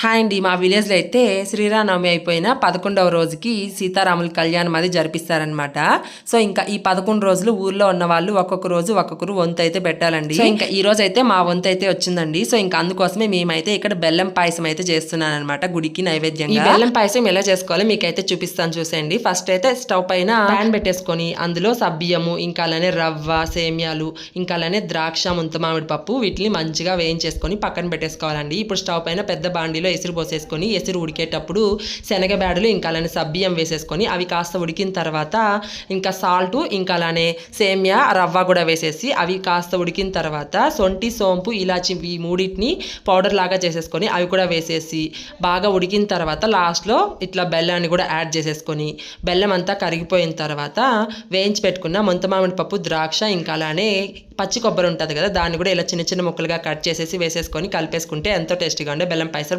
Hi అండి మా విలేజ్లో అయితే శ్రీరామనవమి అయిపోయిన పదకొండవ రోజుకి సీతారాముల కళ్యాణం అది జరిపిస్తారనమాట సో ఇంకా ఈ పదకొండు రోజులు ఊర్లో ఉన్న వాళ్ళు ఒక్కొక్క రోజు ఒక్కొక్కరు వంతు అయితే పెట్టాలండి. సో ఇంకా ఈ రోజు అయితే మా వంతు అయితే వచ్చిందండి. సో ఇంకా అందుకోసమే మేమైతే ఇక్కడ బెల్లం పాయసం అయితే చేస్తున్నాను అనమాట గుడికి నైవేద్యంగా. ఈ బెల్లం పాయసం ఎలా చేసుకోవాలో మీకైతే చూపిస్తాను చూసేయండి. ఫస్ట్ అయితే స్టవ్ పైన ప్యాన్ పెట్టేసుకొని అందులో సబ్బియము ఇంకా అలానే రవ్వ సేమియాలు ఇంకా అలానే ద్రాక్ష ముంత మామిడి పప్పు వీటిని మంచిగా వేయించేసుకొని పక్కన పెట్టేసుకోవాలండి. ఇప్పుడు స్టవ్ పైన పెద్ద బాండీలో ఎసురు పోసేసుకొని ఎసురు ఉడికేటప్పుడు శనగబేడలు ఇంకా అలానే సబ్బియ్యం వేసేసుకొని అవి కాస్త ఉడికిన తర్వాత ఇంకా సాల్ట్ ఇంకా అలానే సేమియా రవ్వ కూడా వేసేసి అవి కాస్త ఉడికిన తర్వాత సొంటి సోంపు ఇలాచి ఈ మూడింటిని పౌడర్ లాగా చేసేసుకొని అవి కూడా వేసేసి బాగా ఉడికిన తర్వాత లాస్ట్లో ఇట్లా బెల్లాన్ని కూడా యాడ్ చేసేసుకొని బెల్లం అంతా కరిగిపోయిన తర్వాత వేయించి పెట్టుకున్న ముంత మామిడి పప్పు ద్రాక్ష ఇంకా అలానే పచ్చి కొబ్బరి ఉంటుంది కదా దాన్ని కూడా ఇలా చిన్న చిన్న ముక్కలుగా కట్ చేసేసి వేసేసుకొని కలిపేసుకుంటే ఎంతో టేస్టీగా ఉండే బెల్లం పైసలు